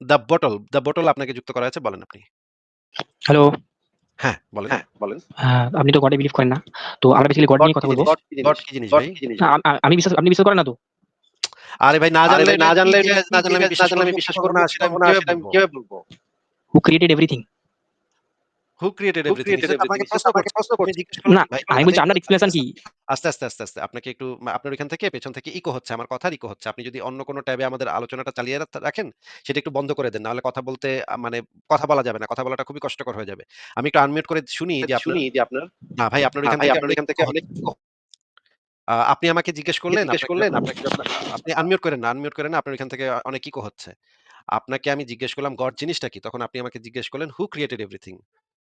The bottle, the bottle আপনাকে যুক্ত করা আছে বলেন আপনি। হ্যালো। হ্যাঁ, বলেন। হ্যাঁ, বলেন। হ্যাঁ, আপনি তো গডে বিলিভ করেন না। তো আমরা বেসিক্যালি গড নিয়ে কথা বলব গড কি জিনিস ভাই? আমি বিশ্বাস আপনি বিশ্বাস করেন না তো? আরে ভাই না জানলে না জানলে না জানলে আমি বিশ্বাস করব আমি কি বিশ্বাস করব করব না সেটা আমি? কীভাবে বলব? Who created everything? Who created everything? Created এটা তো আপনাকে প্রশ্ন করছি। প্রশ্ন করছি। না, আমি বলছি আপনার এক্সপ্লেনেশন কি? আস্তে, আস্তে, আস্তে, আস্তে। আপনাকে একটু আপনার ওইখান থেকে পেছন থেকে ইকো হচ্ছে। আমার কথার ইকো হচ্ছে। আপনি যদি অন্য কোনো ট্যাবে আমাদের আলোচনাটা চালিয়ে রাখেন, সেটা একটু বন্ধ করে দেন। নাহলে কথা বলতে মানে কথা বলা যাবে না। কথা বলাটা খুবই কষ্টকর হয়ে যাবে। আমি একটু আনমিউট করে শুনি যে আপনার শুনি যে আপনার না ভাই আপনার ওইখান থেকে আপনার এখান থেকে অনেক আপনি আমাকে জিজ্ঞেস করলেন, জিজ্ঞেস করলেন, আপনাকে আপনি আনমিউট করেন না, আনমিউট করেন না। আপনার ওইখান থেকে অনেক ইকো হচ্ছে। আপনাকে আমি জিজ্ঞেস করলাম গড জিনিসটা কি? তখন আপনি আমাকে জিজ্ঞেস করলেন হু ক্রিয়েটেড এভরিথিং?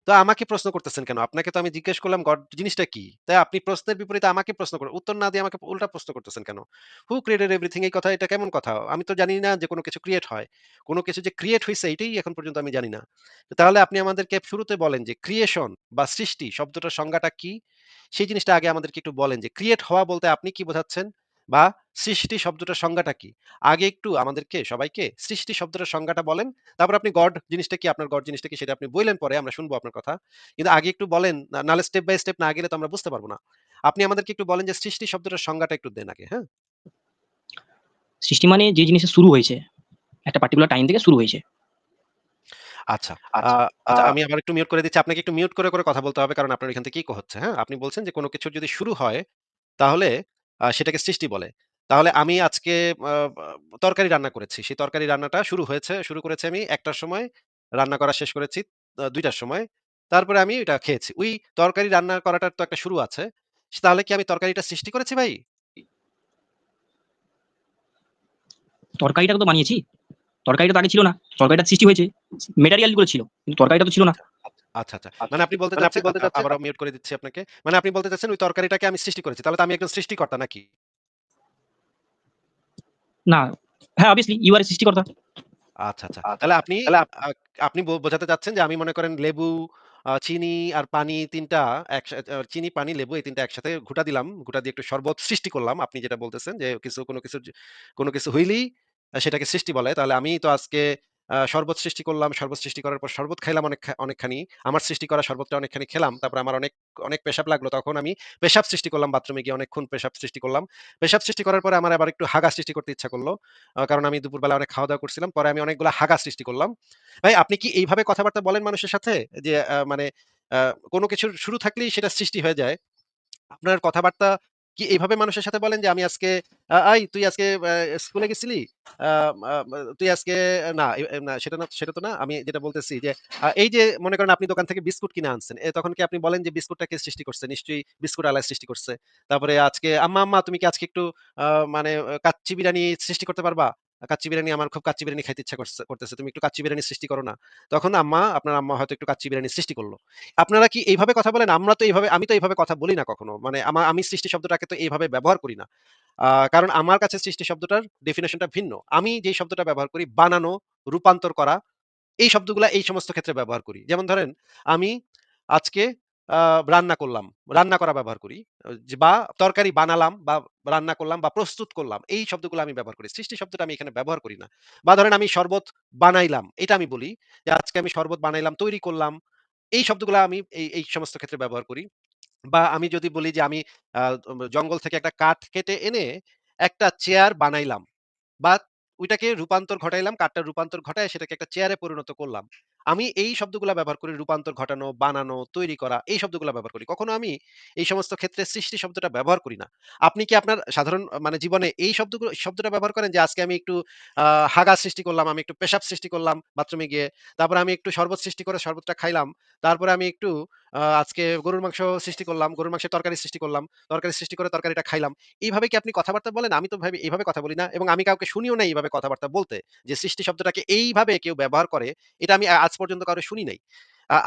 তো আমাকে প্রশ্ন করতেছেন কেন? আপনাকে তো আমি জিজ্ঞেস করলাম, গড, জিনিসটা কি? তাই আপনি প্রশ্নের বিপরীতে আমাকে প্রশ্ন করে, উত্তর না দিয়ে আমাকে উল্টা প্রশ্ন করতেছেন কেন? হু ক্রিয়েটেড এভরিথিং এই কথা, এটা কেমন কথা? আমি তো জানি না যে কোন কিছু ক্রিয়েট হয়। কোন কিছু যে ক্রিয়েট হইছে, এটাই এখন পর্যন্ত আমি জানি না। তাহলে আপনি আমাদেরকে শুরুতে বলেন যে ক্রিয়েশন বা সৃষ্টি শব্দটার সংজ্ঞাটা কি? সেই জিনিসটা আগে আমাদেরকে একটু বলেন যে ক্রিয়েট হওয়া বলতে আপনি কি বোঝাচ্ছেন? বা সৃষ্টি শব্দটার সংজ্ঞাটা কি? আগে একটু আমাদেরকে সবাইকে সৃষ্টি শব্দটার সংজ্ঞাটা বলেন। তারপর আপনি গড জিনিসটা কি, আপনার গড জিনিসটা কি সেটা আপনি বইলেন পরে আমরা শুনব আপনার কথা। কিন্তু আগে একটু বলেন না নাহলে স্টেপ বাই স্টেপ না গেলে তো আমরা বুঝতে পারব না। আপনি আমাদেরকে একটু বলেন যে সৃষ্টি শব্দটার সংজ্ঞাটা একটু দেন আগে, হ্যাঁ? সৃষ্টি মানে যে জিনিসের শুরু হয়েছে। একটা পার্টিকুলার টাইম থেকে শুরু হয়েছে। আচ্ছা। আচ্ছা, আচ্ছা আমি আবার একটু মিউট করে দিচ্ছি। আপনাকে একটু মিউট করে, করে কথা বলতে হবে কারণ আপনার এখান থেকে ইকো হচ্ছে, হ্যাঁ? আপনি বলছেন যে কোন কিছুর যদি শুরু হয় তাহলে সেটাকে সৃষ্টি বলে। তাহলে আমি আজকে তরকারি রান্না করেছি। সেই তরকারি রান্নাটা শুরু হয়েছে শুরু করেছি আমি ১ টার সময়, রান্না করা শেষ করেছি দুইটার সময়। তারপরে আমি এটা খেয়েছি। ওই তরকারি রান্না করাটার তো একটা শুরু আছে। তাহলে কি আমি তরকারিটা সৃষ্টি করেছি ভাই? তরকারিটা তো বানিয়েছি। তরকারিটা তো আগে ছিল না। তরকারিটা সৃষ্টি হয়েছে। ম্যাটেরিয়ালগুলো ছিল। কিন্তু তরকারিটা তো ছিল না। আচ্ছা, আচ্ছা। মানে আপনি বলতে মানে চাচ্ছেন বলতে আ চাচ্ছেন আবারও মিউট করে দিচ্ছি আপনাকে। মানে আপনি বলতে চাচ্ছেন ওই তরকারিটাকে আমি সৃষ্টি করেছি। তাহলে তো আমি একজন সৃষ্টিকর্তা নাকি? না। হ্যাঁ, are a সৃষ্টিকর্তা। আচ্ছা, আচ্ছা। আচ্ছা, তাহলে আপনি তাহলে আপনি বোঝাতে চাচ্ছেন যে আমি মনে করেন লেবু, চিনি আর পানি ৩ টা চিনি, পানি, লেবু এই ৩ টা একসাথে ঘুটা দিলাম। ঘুঁটা দিয়ে একটু শরবত সৃষ্টি করলাম। আপনি যেটা বলতেছেন যে কিছু কোন কিছু কোন কিছু হইলেই সেটাকে সৃষ্টি বলে। তাহলে আমি তো আজকে শরবত সৃষ্টি করলাম। শরবত সৃষ্টি করার পর শরবত খাইলাম অনেক অনেকখানি। আমার সৃষ্টি করা শরবতটা অনেকখানি খেলাম। তারপর আমার অনেক, অনেক পেশাব লাগল। তখন আমি পেশাব সৃষ্টি করলাম বাথরুমে গিয়ে অনেকক্ষণ পেশাব সৃষ্টি করলাম। পেশাব সৃষ্টি করার পরে আমার আবার একটু হাগা সৃষ্টি করতে ইচ্ছা করল কারণ আমি দুপুরবেলা অনেক খাওয়া-দাওয়া করছিলাম। পরে আমি অনেকগুলা হাগা সৃষ্টি করলাম। ভাই আপনি কি এইভাবে কথাবার্তা বলেন মানুষের সাথে? যে মানে কোন কিছুর শুরু থাকলেই সেটা সৃষ্টি হয়ে যায়। আপনার কথাবার্তা কি এইভাবে মানুষের সাথে বলেন যে আমি আজকে আই তুই আজকে স্কুলে গেছিলি? তুই আজকে" না সেটা না সেটা তো না। আমি যেটা বলতেছি যে এই যে মনে করেন আপনি দোকান থেকে বিস্কুট কিনে আনছেন। তখন কি আপনি বলেন যে বিস্কুটটা কে সৃষ্টি করছে? নিশ্চয়ই বিস্কুট আলায় সৃষ্টি করছে। তারপরে আজকে "আম্মা, আম্মা তুমি কি আজকে একটু মানে কাচ্চি বিরিয়ানি সৃষ্টি করতে পারবা? কাচ্চি বিরিয়ানি আমার খুব কাচ্চি বিরিয়ানি খাইতে ইচ্ছা করতেছে। তুমি একটু কাচ্চি বিরিয়ানি সৃষ্টি করো না।" তখন আম্মা আপনার আম্মা হয়তো একটু কাচ্চি বিরিয়ানি সৃষ্টি করল আপনারা কি এইভাবে কথা বলেন? আমরা তো এইভাবে আমি তো এইভাবে কথা বলি না কখনো। মানে আমার আমি সৃষ্টি শব্দটাকে তো এইভাবে ব্যবহার করি না। কারণ আমার কাছে সৃষ্টি শব্দটার ডেফিনেশনটা ভিন্ন। আমি যেই শব্দটা ব্যবহার করি বানানো, রূপান্তর করা এই শব্দগুলা এই সমস্ত ক্ষেত্রে ব্যবহার করি। যেমন ধরেন আমি আজকে রান্না করলাম। রান্না করা ব্যবহার করি। বা তরকারি বানালাম বা রান্না করলাম বা প্রস্তুত করলাম। এই শব্দগুলো আমি ব্যবহার করি। সৃষ্টি শব্দটা আমি এখানে ব্যবহার করি না। বা ধরেন আমি শরবত বানাইলাম। এটা আমি বলি যে আজকে আমি শরবত বানাইলাম, তৈরি করলাম। এই শব্দগুলা আমি এই, এই সমস্ত ক্ষেত্রে ব্যবহার করি। বা আমি যদি বলি যে আমি জঙ্গল থেকে একটা কাঠ কেটে এনে একটা চেয়ার বানাইলাম। বা ওইটাকে রূপান্তর ঘটাইলাম, কাঠটা রূপান্তর ঘটায় সেটাকে একটা চেয়ারে পরিণত করলাম। আমি এই শব্দগুলা ব্যবহার করি রূপান্তর ঘটানো, বানানো, তৈরি করা এই শব্দগুলা ব্যবহার করি। কখনো আমি এই সমস্ত ক্ষেত্রে সৃষ্টি শব্দটা ব্যবহার করি না। আপনি কি আপনার সাধারণ মানে জীবনে এই শব্দগুলো শব্দটা ব্যবহার করেন যে আজকে আমি একটু হাগা সৃষ্টি করলাম, আমি একটু পেশাব সৃষ্টি করলাম বাথরুমে গিয়ে। তারপরে আমি একটু শরবত সৃষ্টি করে শরবতটা খাইলাম। তারপরে আমি একটু আজকে গরুর মাংস সৃষ্টি করলাম, গরুর মাংসের তরকারি সৃষ্টি করলাম। তরকারি সৃষ্টি করে তরকারিটা খাইলাম। এইভাবে কি আপনি কথাবার্তা বলেন? আমি তো ভাই এইভাবে কথা বলি না এবং আমি কাউকে শুনিও না এইভাবে কথাবার্তা বলতে। যে সৃষ্টি শব্দটাকে এইভাবে কেউ ব্যবহার করে এটা আমি আজ পর্যন্ত কারও শুনি নাই।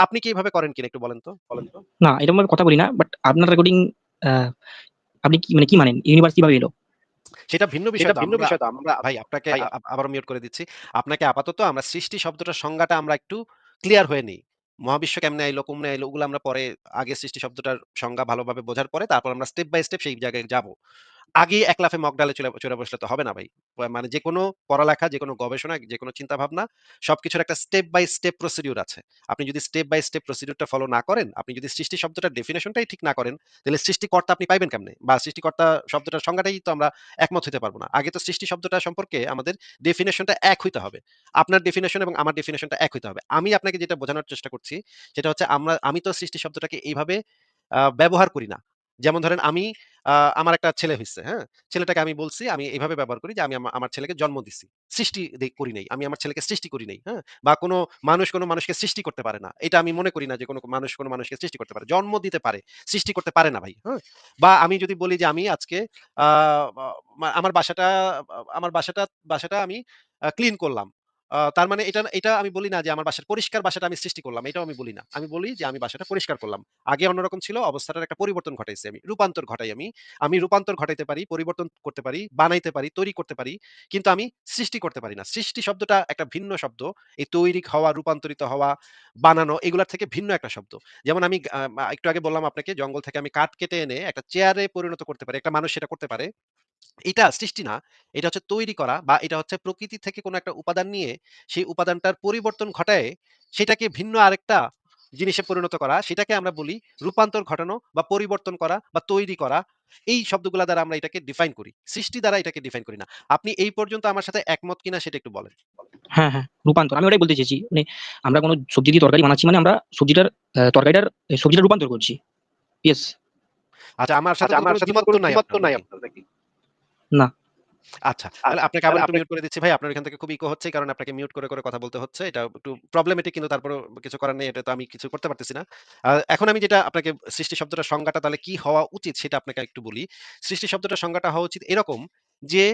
আপনি কি এভাবে করেন কিনা একটু বলেন তো? বলেন তো? না, এরকম ভাবে কথা বলি না। বাট আপনার রেকর্ডিং আপনি কি মানে কি মানেন? ইউনিভার্স কীভাবে এলো? সেটা ভিন্ন বিষয় ভিন্ন বিষয় তো। আমরা ভাই আপনাকে ভাই আ আ আবারও মিউট করে দিচ্ছি। আপনাকে আপাতত আমরা সৃষ্টি শব্দটার সংজ্ঞাটা আমরা একটু ক্লিয়ার হয়ে নেই। মহাবিশ্ব কেমনে আইলো, কমনে আইলো ওগুলো আমরা পরে আগে সৃষ্টি শব্দটার সংজ্ঞা ভালোভাবে বোঝার পরে তারপর আমরা স্টেপ বাই স্টেপ সেই জায়গায় যাব। আগেই এক লাফে মগডালে চলে চড়ে বসলে তো হবে না ভাই। মানে যেকোনো পড়ালেখা, যেকোনো গবেষণা, যেকোনো চিন্তাভাবনা সবকিছুর একটা স্টেপ বাই স্টেপ প্রসিডিউর আছে। আপনি যদি স্টেপ বাই স্টেপ প্রসিডিউরটা ফলো না করেন, আপনি যদি সৃষ্টি শব্দটার ডেফিনিশনটাই ঠিক না করেন, তাহলে সৃষ্টিকর্তা আপনি পাইবেন কেমনে? বা সৃষ্টিকর্তা শব্দটার সংজ্ঞাটাই তো আমরা একমত হতে পারব না। আগে তো সৃষ্টি শব্দটা সম্পর্কে আমাদের ডেফিনিশনটা এক হইতে হবে। আপনার ডেফিনেশন এবং আমার ডেফিনিশনটা এক হইতে হবে। আমি আপনাকে যেটা বোঝানোর চেষ্টা করছি, সেটা হচ্ছে আমরা আমি তো সৃষ্টি শব্দটাকে এইভাবে ব্যবহার করি না। যেমন ধরেন আমি আমার একটা ছেলে হইছে, হ্যাঁ? ছেলেটাকে আমি বলছি আমি এভাবে ব্যবহার করি যে আমি আমার ছেলেকে জন্ম দিছি। সৃষ্টি করি নাই। আমি আমার ছেলেকে সৃষ্টি করি নাই, হ্যাঁ? বা কোনো মানুষ কোনো মানুষকে সৃষ্টি করতে পারে না। এটা আমি মনে করি না যে কোনো মানুষ কোনো মানুষকে সৃষ্টি করতে পারে। জন্ম দিতে পারে, সৃষ্টি করতে পারে না ভাই, হ্যাঁ? বা আমি যদি বলি যে আমি আজকে আমার বাসাটা আমার বাসাটা বাসাটা আমি ক্লিন করলাম। তার মানে এটা এটা আমি বলি না যে আমার বাসার পরিষ্কার বাসাটা আমি সৃষ্টি করলাম। এটাও আমি বলি না। আমি বলি যে আমি বাসাটা পরিষ্কার করলাম। আগে অন্যরকম ছিল, অবস্থাটার একটা পরিবর্তন ঘটাইছি আমি। রূপান্তর ঘটাই আমি। আমি রূপান্তর ঘটাইতে পারি, পরিবর্তন করতে পারি, বানাইতে পারি, তৈরি করতে পারি। কিন্তু আমি সৃষ্টি করতে পারি না। সৃষ্টি শব্দটা একটা ভিন্ন শব্দ। এই তৈরি হওয়া, রূপান্তরিত হওয়া, বানানো এগুলার থেকে ভিন্ন একটা শব্দ। যেমন আমি একটু আগে বললাম আপনাকে জঙ্গল থেকে আমি কাঠ কেটে এনে একটা চেয়ারে পরিণত করতে পারি। একটা মানুষ সেটা করতে পারে। এটা সৃষ্টি না। এটা হচ্ছে তৈরি করা বা এটা হচ্ছে প্রকৃতি থেকে কোনো একটা উপাদান নিয়ে সেই উপাদানটার পরিবর্তন ঘটায়ে সেটাকে ভিন্ন আরেকটা জিনিসে পরিণত করা। সেটাকে আমরা বলি রূপান্তর ঘটানো বা পরিবর্তন করা বা তৈরি করা। এই শব্দগুলা দ্বারা আমরা এটাকে ডিফাইন করি। সৃষ্টি দ্বারা এটাকে ডিফাইন করি না। আপনি এই পর্যন্ত আমার সাথে একমত কিনা সেটা একটু বলেন। হ্যাঁ, হ্যাঁ, রূপান্তর। আমি ওটাই বলতে চেয়েছি। মানে আমরা কোনো সবজি দিয়ে তরকারি বানাচ্ছি মানে আমরা সবজিটার তরকারিটার সবজিটা রূপান্তর করছি। ইয়েস। আচ্ছা আমার সাথে আচ্ছা আমার সাথে নাই আপনার নাকি? না। আচ্ছা। তাহলে আপনাকে আবার একটু মিউট করে দিচ্ছি ভাই। আপনার এখান থেকে খুব ইকো হচ্ছে। কারণে আপনাকে মিউট করে, করে কথা বলতে হচ্ছে। এটা একটু প্রবলেমেটিক কিন্তু তারপরেও কিছু করার নেই। এটা তো আমি কিছু করতে পারতেছি না। আ এখন আমি যেটা আপনাকে সৃষ্টি শব্দটার সংজ্ঞাটা তাহলে কি হওয়া উচিত সেটা আপনাকে একটু বলি। সৃষ্টি শব্দটার সংজ্ঞাটা হওয়া উচিত এরকম যে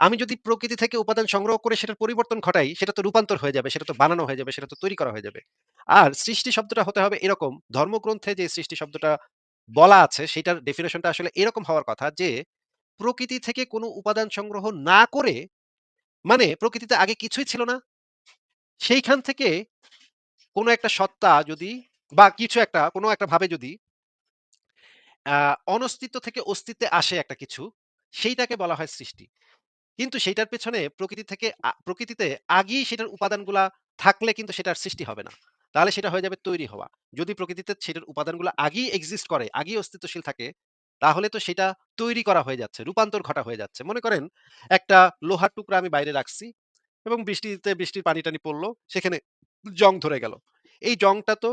আমি যদি প্রকৃতি থেকে উপাদান সংগ্রহ করে সেটার পরিবর্তন ঘটাই, সেটা তো রূপান্তর হয়ে যাবে, সেটা তো বানানো হয়ে যাবে, সেটা তো তৈরি করা হয়ে যাবে। আর সৃষ্টি শব্দটা হতে হবে এরকম, ধর্মগ্রন্থে যে সৃষ্টি শব্দটা বলা আছে সেটার ডেফিনিশনটা আসলে এরকম হওয়ার কথা যে, প্রকৃতি থেকে কোনো উপাদান সংগ্রহ না করে, মানে প্রকৃতিতে আগে কিছুই ছিল না। সেইখান থেকে কোনো একটা সত্তা যদি বা কিছু একটা কোনো একটা ভাবে যদি অনস্তিত্ব থেকে অস্তিত্বে আসে একটা কিছু, সেইটাকে বলা হয় সৃষ্টি। কিন্তু সেইটার পেছনে প্রকৃতি থেকে প্রকৃতিতে আগেই সেটার উপাদানগুলা থাকলে কিন্তু সেটার সৃষ্টি হবে না। তাহলে সেটা হয়ে যাবে তৈরি হওয়া। যদি প্রকৃতিতে সেটার উপাদানগুলো আগেই এক্সিস্ট করে, আগেই অস্তিত্বশীল থাকে, তাহলে তো সেটা তৈরি করা হয়ে যাচ্ছে, রূপান্তর ঘটা হয়ে যাচ্ছে। মনে করেন একটা লোহার টুকরা আমি বাইরে রাখছি এবং বৃষ্টিতে বৃষ্টির পানি-টানি পড়ল, সেখানে জং ধরে গেল। এই জংটা তো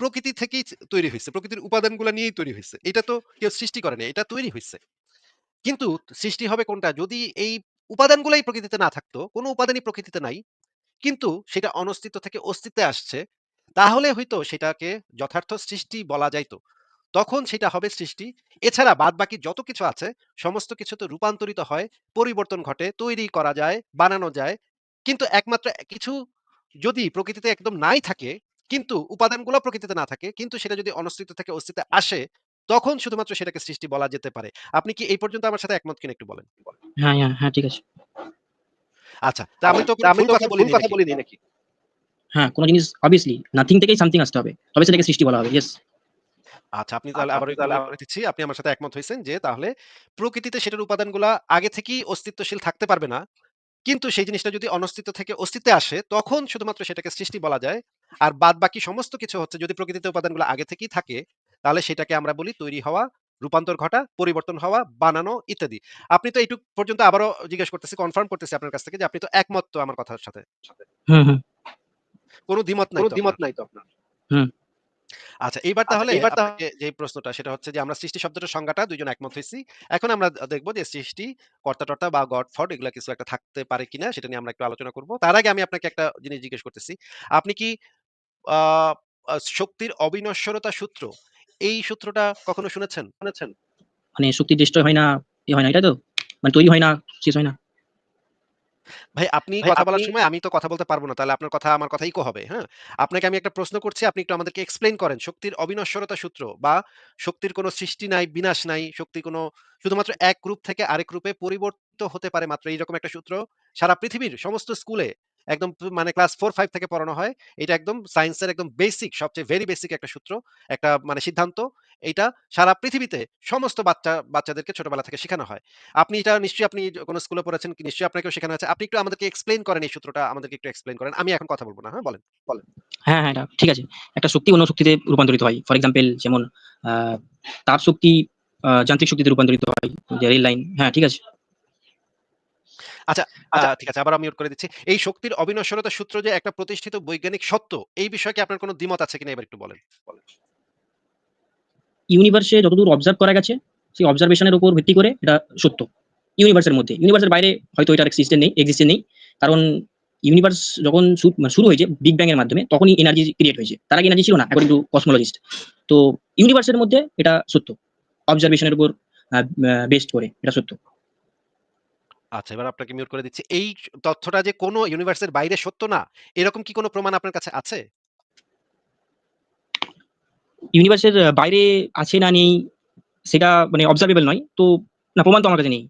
প্রকৃতি থেকেই তৈরি হইছে। প্রকৃতির উপাদানগুলা নিয়েই তৈরি হইছে। এটা তো কেউ সৃষ্টি করে নাই, এটা তৈরি হইছে। কিন্তু সৃষ্টি হবে কোনটা? যদি এই উপাদানগুলাই প্রকৃতিতে না থাকতো, কোনো উপাদানই প্রকৃতিতে নাই, কিন্তু সেটা অনস্তিত্ব থেকে অস্তিত্বে আসছে, তাহলে হয়তো সেটাকে যথার্থ সৃষ্টি বলা যাইত। তখন সেটা হবে সৃষ্টি। এছাড়া বাদবাকি যত কিছু আছে, সমস্ত কিছু তো রূপান্তরিত হয়, পরিবর্তন ঘটে, তৈরি করা যায়, বানানো যায়। কিন্তু একমাত্র কিছু যদি প্রকৃতিতে একদম নাই থাকে, কিন্তু উপাদানগুলো প্রকৃতিতে না থাকে, কিন্তু সেটা যদি অনস্তিত্ব থেকে অস্তিত্বে আসে, তখন শুধুমাত্র সেটাকে সৃষ্টি বলা যেতে পারে। আপনি কি এই পর্যন্ত আমার সাথে একমত কিনা একটু বলেন? হ্যাঁ, হ্যাঁ, হ্যাঁ, ঠিক আছে। আচ্ছা। তা আমি তো আমি তো কথা বলিনি কথা নাকি? বলিনি নাকি? হ্যাঁ, কোন জিনিস obviously nothing থেকেই something আসতে হবে। তবে সেটাকে সৃষ্টি বলা হবে। ইয়েস। আচ্ছা, আপনি তাহলে আচ্ছা আপনি একটু তাহলে বলে দিচ্ছি। আপনি আমার সাথে একমত হইছেন যে তাহলে প্রকৃতিতে সেটার উপাদানগুলা আগে থেকেই অস্তিত্বশীল থাকতে পারবে না। কিন্তু সেই জিনিসটা যদি অনস্তিত্ব থেকে অস্তিত্বে আসে, তখন শুধুমাত্র সেটাকে সৃষ্টি বলা যায়। আর বাদবাকি সমস্ত কিছু হচ্ছে যদি প্রকৃতিতে উপাদানগুলো আগে থেকেই থাকে, তাহলে সেটাকে আমরা বলি তৈরি হওয়া, রূপান্তর ঘটা, পরিবর্তন হওয়া, বানানো ইত্যাদি। আপনি তো এইটুক পর্যন্ত আবারও জিজ্ঞেস করতেছি, কনফার্ম করতেছি আপনার কাছ থেকে যে আপনি তো একমত তো আমার কথার সাথে। হুম, হুম। কোন দ্বিমত নাই কোন তো দ্বিমত নাই তো আপনার? হুম। আচ্ছা, এইবার আচ্ছা, তাহলে এইবার তাহ আপনাকে যে প্রশ্নটা সেটা হচ্ছে যে আমরা সৃষ্টি শব্দটার সংজ্ঞাটা ২ জন একমত হইছি। এখন আমরা দেখব যে সৃষ্টি, কর্তা-টর্তা বা গড-ফড এগুলা কিছু একটা থাকতে পারে কিনা সেটা নিয়ে আমরা একটু আলোচনা করব। তার আগে আমি আপনাকে একটা জিনিস জিজ্ঞেস করতেছি। আপনি কি শক্তির অবিনশ্বরতা সূত্র, এই সূত্রটা কখনো শুনেছেন? শুনেছেন? মানে শক্তি destroy হয় না, ইয়ে হয় না, এটাই তো? মানে তৈরি হয় না, শেষ হয় না? ভাই আপনি ভাই কথা আপনি বলার সময় আমি তো কথা বলতে পারব না। তাহলে আপনার কথা আমার কথা ইকো হবে, হ্যাঁ? আপনাকে আমি একটা প্রশ্ন করছি, আপনি একটু আমাদেরকে এক্সপ্লেইন করেন। শক্তির অবিনশ্বরতা সূত্র বা শক্তির কোনো সৃষ্টি নাই, বিনাশ নাই, শক্তি কোনো শুধুমাত্র এক রূপ থেকে আরেক রূপে পরিবর্তিত হতে পারে মাত্র এইরকম একটা সূত্র সারা পৃথিবীর সমস্ত স্কুলে একদম মানে ক্লাস 4-5 থেকে পড়ানো হয়। এটা একদম সায়েন্সের একদম বেসিক সবচেয়ে ভেরি বেসিক একটা সূত্র, একটা মানে সিদ্ধান্ত। এটা সারা পৃথিবীতে সমস্ত বাচ্চা বাচ্চাদেরকে ছোটবেলা থেকে শেখানো হয়। আপনি এটা নিশ্চয়ই আপনি কোনো স্কুলে পড়েছেন, কি নিশ্চয়ই আপনাকেও শেখানো হয়েছে। আপনি একটু আমাদেরকে এক্সপ্লেন করেন এই সূত্রটা আমাদেরকে একটু এক্সপ্লেন করেন। আমি এখন কথা বলব না। হ্যাঁ, বলেন, বলেন। হ্যাঁ, হ্যাঁ, এটা ঠিক আছে। একটা শক্তি অন্য শক্তিতে রূপান্তরিত হয়। ফর এক্সাম্পল যেমন তাপ শক্তি যান্ত্রিক শক্তিতে রূপান্তরিত হয়। যে রেল লাইন হ্যাঁ, ঠিক আছে। আচ্ছা, আচ্ছা। ঠিক আছে আবারও মিউট করে দিচ্ছি। এই শক্তির অবিনশ্বরতার সূত্র যে একটা প্রতিষ্ঠিত বৈজ্ঞানিক সত্য, এই বিষয়ে কি আপনার কোন দ্বিমত আছে কিনা এবার একটু বলেন। ইউনিভার্সে যতদূর অবজার্ভ করা গেছে, সেই অবজারভেশন এর উপর ভিত্তি করে এটা সত্য। ইউনিভার্সের মধ্যে। ইউনিভার্সের বাইরে হয়তো এটার এক্সিস্টেন্স নেই এক্সিস্টেন্স নেই। কারণ ইউনিভার্স যখন মানে শুরু হয়েছে বিগ ব্যাং এর মাধ্যমে তখনই এনার্জি ক্রিয়েট হয়েছে। তার আগে এনার্জি ছিল না অ্যাকর্ডিং টু কসমোলজিস্ট। তো ইউনিভার্সের মধ্যে এটা সত্য। অবজারভেশন এর উপর আ করে এটা সত্য। আচ্ছা, এবার আপনাকে মিউট করে দিচ্ছি। এই স তথ্যটা যে কোন ইউনিভার্সের বাইরে সত্য না, এরকম কি কোনো প্রমাণ আপনার কাছে আছে? ইউনিভার্সের বাইরে আছে না নেই সেটা মানে অবজার্ভেবল নয়। তো না প্রমাণ তো আমার কাছে নেই।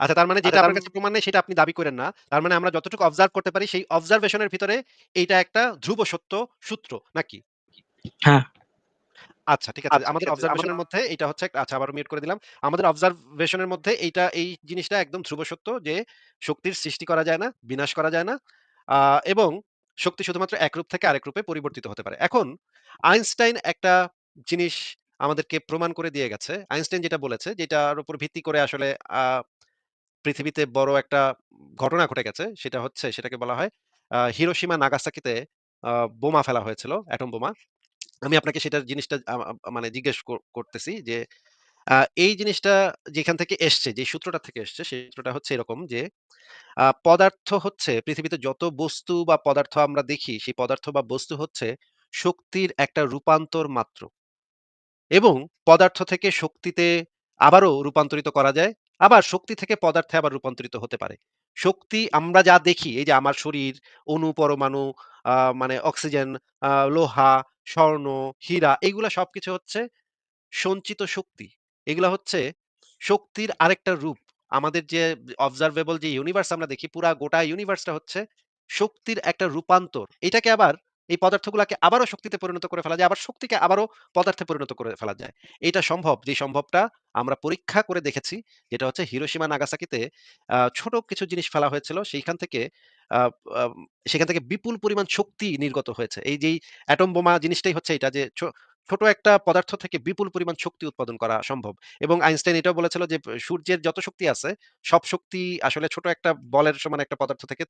আচ্ছা, তার মানে আচ্ছা, যেটা তার আপনার কাছে প্রমাণ নেই সেটা আপনি দাবি করেন না। তার মানে আমরা যতটুকু অবজার্ভ করতে পারি সেই অবজারভেশন এর ভিতরে এইটা একটা ধ্রুব সত্য সূত্র নাকি? হ্যাঁ। আচ্ছা, ঠিক আছে। আচ্ছা, আমাদের ঠিক আছে। অবজারভেশন আমাদের এর মধ্যে এইটা হচ্ছে একটা আচ্ছা আবারও মিউট করে দিলাম। আমাদের অবজারভেশন এর মধ্যে এইটা এই জিনিসটা একদম ধ্রুব সত্য যে শক্তির সৃষ্টি করা যায় না, বিনাশ করা যায় না। এবং শক্তি শুধুমাত্র এক রূপ থেকে আরেক রূপে পরিবর্তিত হতে পারে। এখন আইনস্টাইন একটা জিনিস আমাদেরকে প্রমাণ করে দিয়ে গেছে। আইনস্টাইন যেটা বলেছে যেটার উপর ভিত্তি করে আসলে পৃথিবীতে বড় একটা ঘটনা ঘটে গেছে। সেটা হচ্ছে সেটাকে বলা হয় আ হিরোশিমা নাগাসাকিতে বোমা ফেলা হয়েছিল, অ্যাটম বোমা। আমি আপনাকে সেটার জিনিসটা মানে জিজ্ঞেস করতেছি যে এই জিনিসটা যেখান থেকে এসছে, যে সূত্রটা থেকে এসছে সেই সূত্রটা হচ্ছে এরকম যে পদার্থ হচ্ছে পৃথিবীতে যত বস্তু বা পদার্থ আমরা দেখি, সেই পদার্থ বা বস্তু হচ্ছে শক্তির একটা রূপান্তর মাত্র। এবং পদার্থ থেকে শক্তিতে আবারও রূপান্তরিত করা যায়। আবার শক্তি থেকে পদার্থে আবার রূপান্তরিত হতে পারে। শক্তি আমরা যা দেখি এই যে আমার শরীর, অণু, পরমাণু, মানে অক্সিজেন, লোহা, স্বর্ণ, হীরা এগুলা সবকিছু হচ্ছে সঞ্চিত শক্তি। এগুলা হচ্ছে শক্তির আরেকটা রূপ। আমাদের যে অবজারভেবল যে ইউনিভার্স আমরা দেখি পুরা গোটা ইউনিভার্সটা হচ্ছে শক্তির একটা রূপান্তর। এটাকে আবার এই পদার্থগুলাকে আবারও শক্তিতে পরিণত করে ফেলা যায়। আবার শক্তিকে আবারও পদার্থে পরিণত করে ফেলা যায়। এটা সম্ভব। যে সম্ভবটা আমরা পরীক্ষা করে দেখেছি। যেটা হচ্ছে হিরোশিমা নাগাসাকিতে ছোট কিছু জিনিস ফেলা হয়েছিল। সেইখান থেকে সেখান থেকে বিপুল পরিমাণ শক্তি নির্গত হয়েছে। এই যেই অ্যাটম বোমা জিনিসটাই হচ্ছে এটা যে ছোট একটা পদার্থ থেকে বিপুল পরিমাণ শক্তি উৎপাদন করা সম্ভব। এবং আইনস্টাইন এটাও বলেছিল যে সূর্যের যত শক্তি আছে, সব শক্তি আসলে ছোট একটা বলের সমান একটা পদার্থ থেকে